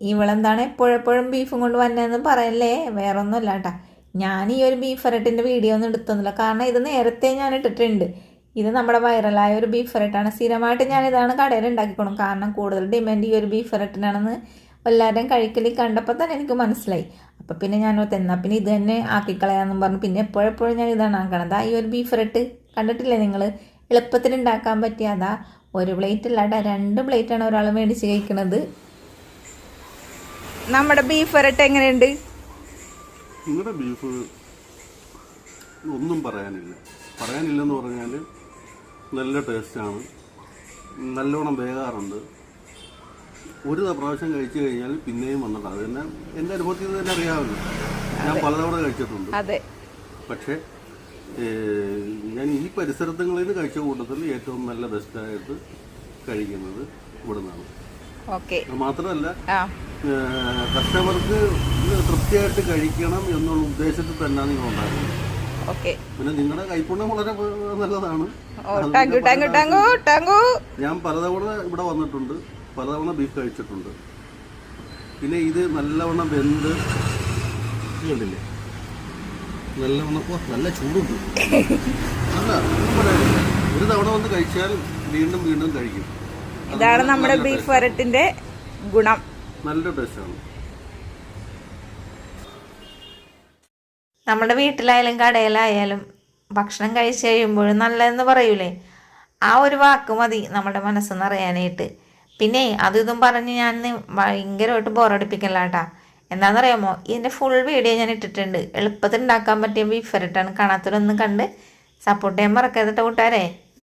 ഇവളെന്താണ് എപ്പോഴെപ്പോഴും ബീഫും കൊണ്ട് വന്നതെന്ന് പറയല്ലേ? വേറെ ഒന്നുമല്ല കേട്ടാ ഞാൻ ഈ ഒരു ബീഫ് ഫെറട്ടിന്റെ വീഡിയോ ഒന്നും എടുത്തൊന്നുമില്ല. കാരണം ഇത് നേരത്തെ ഞാൻ ഇട്ടിട്ടുണ്ട്. ഇത് നമ്മുടെ വൈറലായ ഒരു ബീഫ് ഫെറട്ടാണ് സ്ഥിരമായിട്ട് ഞാൻ ഇതാണ് കടയിൽ ഉണ്ടാക്കിക്കോണം കാരണം കൂടുതൽ ഡിമാൻഡ് ഈ ഒരു ബീഫ് ഫെറട്ടിനാണെന്ന് എല്ലാവരും കഴിക്കലി കണ്ടപ്പോൾ തന്നെ എനിക്ക് മനസ്സിലായി. അപ്പോൾ പിന്നെ ഞാൻ ഓർത്ത് പിന്നെ ഇത് തന്നെ ആക്കിക്കളയാന്നും പറഞ്ഞു. പിന്നെ എപ്പോഴെപ്പോഴും ഞാൻ ഇതാണ് ആക്കണത്. ഈ ഒരു ബീഫ് ഫെറട്ട് കണ്ടിട്ടില്ലേ നിങ്ങൾ എളുപ്പത്തിൽ ഉണ്ടാക്കാൻ പറ്റിയ അതാ ഒരു പ്ലേറ്റ് അല്ലാണ്ട് രണ്ട് പ്ലേറ്റാണ് ഒരാൾ മേടിച്ച് കഴിക്കണത്. നമ്മുടെ ബീഫ് വരട്ടെ എങ്ങനെയുണ്ട്? നിങ്ങളുടെ ബീഫ് ഒന്നും പറയാനില്ല. പറയാനില്ലെന്ന് പറഞ്ഞാൽ നല്ല ടേസ്റ്റാണ് നല്ലോണം വേകാറുണ്ട്. ഒരു പ്രാവശ്യം കഴിച്ചു കഴിഞ്ഞാൽ പിന്നെയും വന്നിട്ട് അത് തന്നെ എന്റെ അനുഭവത്തിൽ തന്നെ അറിയാമല്ലോ ഞാൻ പലതവണ കഴിച്ചിട്ടുണ്ട്. അതെ. പക്ഷേ ഞാൻ ഈ പരിസരത്തുകളിൽ നിന്ന് കഴിച്ച കൂട്ടത്തിൽ ഏറ്റവും നല്ല ബെസ്റ്റായിട്ട് കഴിക്കുന്നത് ഇവിടെ നിന്നാണ് ഓക്കെ അത് മാത്രമല്ല കസ്റ്റമർക്ക് തൃപ്തിയായിട്ട് കഴിക്കണം എന്നുള്ള ഉദ്ദേശത്തിൽ തന്നെയാണ് നിങ്ങൾ ഉണ്ടാക്കുന്നത്. പിന്നെ നിങ്ങളുടെ കൈപ്പുണ്യം വളരെ നല്ലതാണ്. ഞാൻ പലതവണ ഇവിടെ വന്നിട്ടുണ്ട് പലതവണ ബീഫ് കഴിച്ചിട്ടുണ്ട്. പിന്നെ ഇത് നല്ലവണ്ണം വെന്ത് കണ്ടില്ലേ? നല്ലവണ്ണം ഓ നല്ല ചൂടുണ്ട്. അല്ല ഒരു തവണ വന്ന് കഴിച്ചാൽ വീണ്ടും വീണ്ടും കഴിക്കും. ഇതാണ് നമ്മുടെ ബീഫ് വരട്ടിന്റെ ഗുണം. നല്ല ടേസ്റ്റാണ് നമ്മുടെ വീട്ടിലായാലും കടയിലായാലും ഭക്ഷണം കഴിച്ചു കഴിയുമ്പോഴും നല്ലതെന്ന് പറയൂലേ? ആ ഒരു വാക്ക് മതി നമ്മുടെ മനസ്സെന്ന് അറിയാനായിട്ട്. പിന്നെ അതും ഇതും പറഞ്ഞ് ഞാൻ ഭയങ്കരമായിട്ട് ബോറടിപ്പിക്കല്ല കേട്ടാ എന്താണെന്നറിയാമോ ഇതിന്റെ ഫുൾ വീഡിയോ ഞാൻ ഇട്ടിട്ടുണ്ട്. എളുപ്പത്തിൽ ഉണ്ടാക്കാൻ പറ്റിയ ബീഫ് വരട്ടാണ്. കാണാത്തവരൊന്നും കണ്ട് സപ്പോർട്ട് ചെയ്യാൻ മറക്കരുത് കേട്ടോ കൂട്ടുകാരെ.